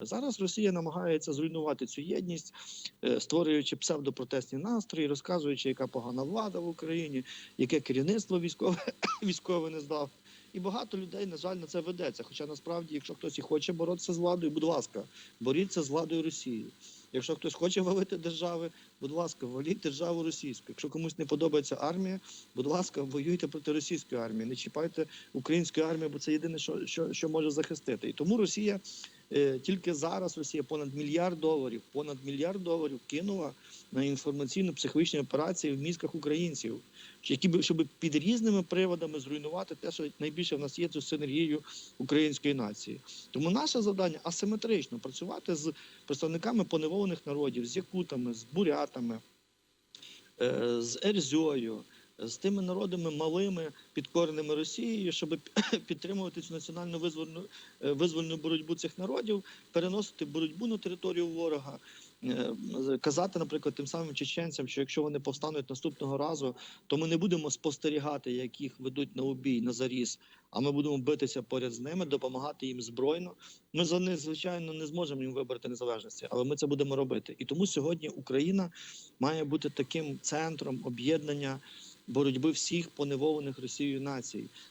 Зараз Росія намагається зруйнувати цю єдність, е, створюючи псевдопротестні настрої, розказуючи, яка погана влада в Україні, яке керівництво військове військове не здав. І багато людей, на жаль, на це ведеться. Хоча насправді, якщо хтось і хоче боротися з владою, будь ласка, боріться з владою Росії. Якщо хтось хоче валити держави, будь ласка, валіть державу російську. Якщо комусь не подобається армія, будь ласка, воюйте проти російської армії, не чіпайте української армії, бо це єдине, що, що, що може захистити. І тому Росія тільки зараз Росія понад мільярд доларів, понад мільярд доларів кинула на інформаційно-психологічні операції в мізках українців, які б щоб під різними приводами зруйнувати те, що найбільше в нас є цю синергію української нації. Тому наше завдання асиметрично працювати з представниками поневолених народів, з якутами, з бурятами, е, з Ерзьою, з тими народами малими, підкореними Росією, щоб підтримувати цю національну визвольну е, визвольну боротьбу цих народів, переносити боротьбу на територію ворога. е, Казати, наприклад, тим самим чеченцям, що якщо вони повстануть наступного разу, то ми не будемо спостерігати, як їх ведуть на убій, на заріз, а ми будемо битися поряд з ними, допомагати їм збройно. Ми за них, звичайно, не зможемо їм вибрати незалежності, але ми це будемо робити. І тому сьогодні Україна має бути таким центром об'єднання боротьби всіх поневолених Росією націй.